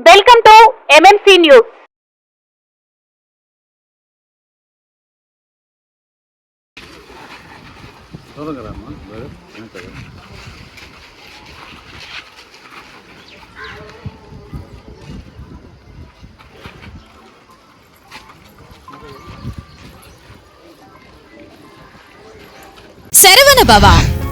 Welcome to MMC news దూరంగా రామ్మా brother వెనకాల. శరవణ భవ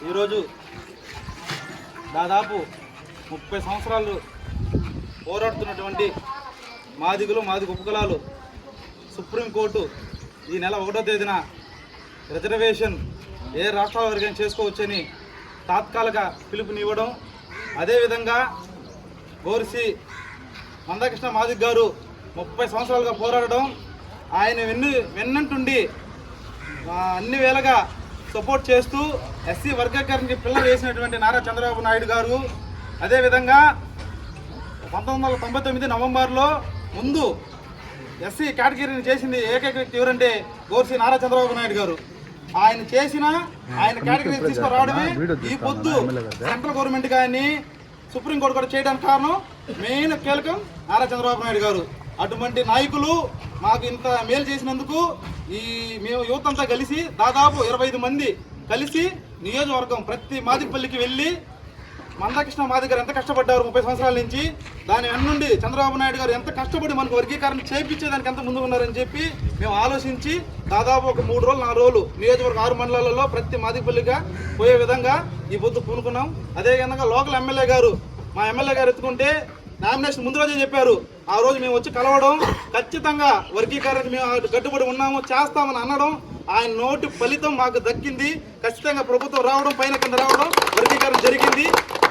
ఈరోజు దాదాపు ముప్పై సంవత్సరాలు పోరాడుతున్నటువంటి మాదిగులు మాదిగ ఉపకులాలు సుప్రీంకోర్టు ఈ నెల ఒకటో తేదీన రిజర్వేషన్ ఏ రాష్ట్రాల వరకైనా చేసుకోవచ్చని తాత్కాలిక పిలుపునివ్వడం అదేవిధంగా గోరిసి మందకృష్ణ మాదిగ్ గారు ముప్పై సంవత్సరాలుగా పోరాడడం ఆయన వెన్ను వెన్నంటుండి అన్ని వేళగా సపోర్ట్ చేస్తూ ఎస్సీ వర్గీకరణకి పిల్లలు వేసినటువంటి నారా చంద్రబాబు నాయుడు గారు అదేవిధంగా పంతొమ్మిది వందల తొంభై తొమ్మిది నవంబర్లో ముందు ఎస్సీ కేటగిరీని చేసింది ఏకైక వ్యక్తి ఎవరంటే గోర్సి నారా చంద్రబాబు నాయుడు గారు. ఆయన చేసిన ఆయన కేటగిరీ తీసుకురావడమే ఈ పొద్దు సెంట్రల్ గవర్నమెంట్ కానీ సుప్రీంకోర్టు కూడా చేయడానికి కారణం మెయిన్ కీలకం నారా చంద్రబాబు నాయుడు గారు. అటువంటి నాయకులు మాకు ఇంత మేలు చేసినందుకు ఈ మేము యువత అంతా కలిసి దాదాపు ఇరవై ఐదు మంది కలిసి నియోజకవర్గం ప్రతి మాదిపల్లికి వెళ్ళి మందకృష్ణ మాది గారు ఎంత కష్టపడ్డారు ముప్పై సంవత్సరాల నుంచి దాని వెన్నుండి చంద్రబాబు నాయుడు గారు ఎంత కష్టపడి మనకు వర్గీకరణ చేయించేదానికి ఎంత ముందు ఉన్నారని చెప్పి మేము ఆలోచించి దాదాపు ఒక మూడు రోజులు నాలుగు రోజులు నియోజకవర్గ ఆరు మండలాలలో ప్రతి మాదిపల్లిగా పోయే విధంగా ఈ పొద్దు పూనుకున్నాం. అదేవిధంగా లోకల్ ఎమ్మెల్యే గారు మా ఎమ్మెల్యే గారు ఎత్తుకుంటే నామినేషన్ ముందు రోజే చెప్పారు. ఆ రోజు మేము వచ్చి కలవడం ఖచ్చితంగా వర్గీకరణ మేము కట్టుబడి ఉన్నాము చేస్తామని అనడం ఆయన నోటి ఫలితం మాకు దక్కింది. ఖచ్చితంగా ప్రభుత్వం రావడం పైన కింద రావడం వర్గీకరణ జరిగింది.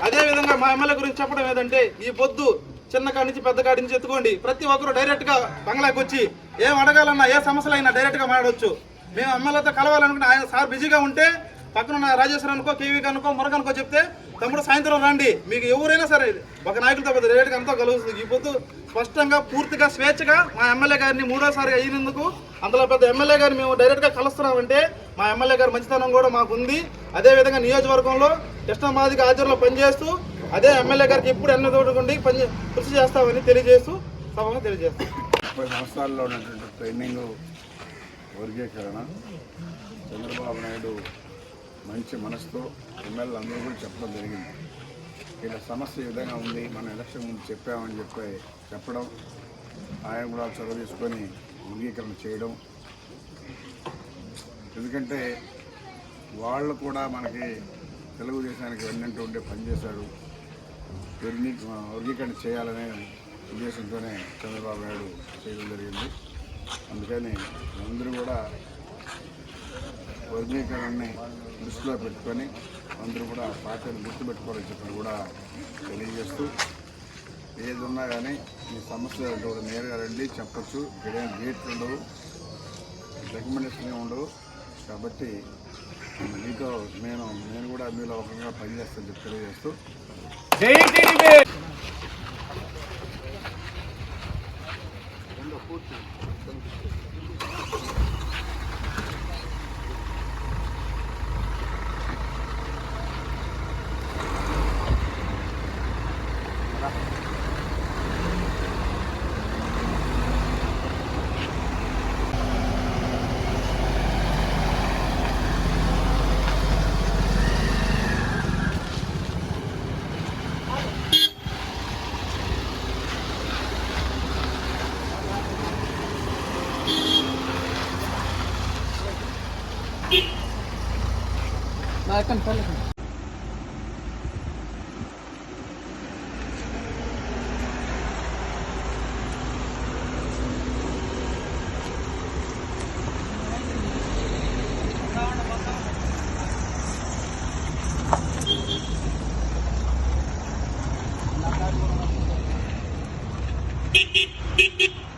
అదేవిధంగా మా ఎమ్మెల్యే గురించి చెప్పడం ఏదంటే ఈ పొద్దు చిన్న కాడి నుంచి పెద్ద కాడి నుంచి ఎత్తుకోండి. ప్రతి ఒక్కరు డైరెక్ట్గా బంగ్లాకి వచ్చి ఏం అడగాలన్నా ఏ సమస్యలైనా అయినా డైరెక్ట్గా మాట్లాడవచ్చు మేము ఎమ్మెల్యేతో కలవాలనుకుంటే ఆయన సార్ బిజీగా ఉంటే పక్కన రాజేశ్వర అనుకో కేవీ అనుకో మురగ అనుకో చెప్తే తమ్ముడు సాయంత్రం రండి. మీకు ఎవరైనా సరే ఒక నాయకులతో పెద్ద డైరెక్ట్గా అంతా కలుగుతుంది ఈ పొద్దు స్పష్టంగా పూర్తిగా స్వేచ్ఛగా మా ఎమ్మెల్యే గారిని మూడోసారి అయినందుకు అందులో పెద్ద ఎమ్మెల్యే గారిని మేము డైరెక్ట్గా కలుస్తున్నామంటే మా ఎమ్మెల్యే గారి మంచితనం కూడా మాకు ఉంది. అదేవిధంగా నియోజకవర్గంలో కృష్ణమాదికి ఆధ్వర్యంలో పనిచేస్తూ అదే ఎమ్మెల్యే గారికి ఎప్పుడు ఎన్న తోడుకుండి పని కృషి చేస్తామని తెలియజేస్తూ సభగా తెలియజేస్తాం. ముప్పై సంవత్సరాల్లో ఉన్నటువంటి ట్రైనింగ్ వర్గీకరణ చంద్రబాబు నాయుడు మంచి మనసుతో ఎమ్మెల్యే అందరూ కూడా చెప్పడం జరిగింది. ఇలా సమస్య ఈ విధంగా ఉంది మనం ఎలక్షన్ ముందు చెప్పామని చెప్పి చెప్పడం ఆయన కూడా చొరవ తీసుకొని వర్గీకరణ చేయడం. ఎందుకంటే వాళ్ళు కూడా మనకి తెలుగుదేశానికి వెన్నంటూ ఉండే పనిచేశారు వర్గీ వర్గీకరణ చేయాలనే ఉద్దేశంతోనే చంద్రబాబు నాయుడు చేయడం జరిగింది. అందుకని అందరూ కూడా వర్గీకరణని దృష్టిలో పెట్టుకొని అందరూ కూడా పార్టీని గుర్తుపెట్టుకోవాలని చెప్పి కూడా తెలియజేస్తూ ఏది ఉన్నా కానీ మీ సమస్యలు నేరుగా రండి చెప్పచ్చు. ఇక్కడేం గేట్లు ఉండవు రికమెండేషన్ ఉండవు కాబట్టి మీతో నేను నేను కూడా మీలో ఒకరిగా పనిచేస్తాను చెప్పి తెలియజేస్తూ. রাখেন তাহলে Beep, beep, beep, beep.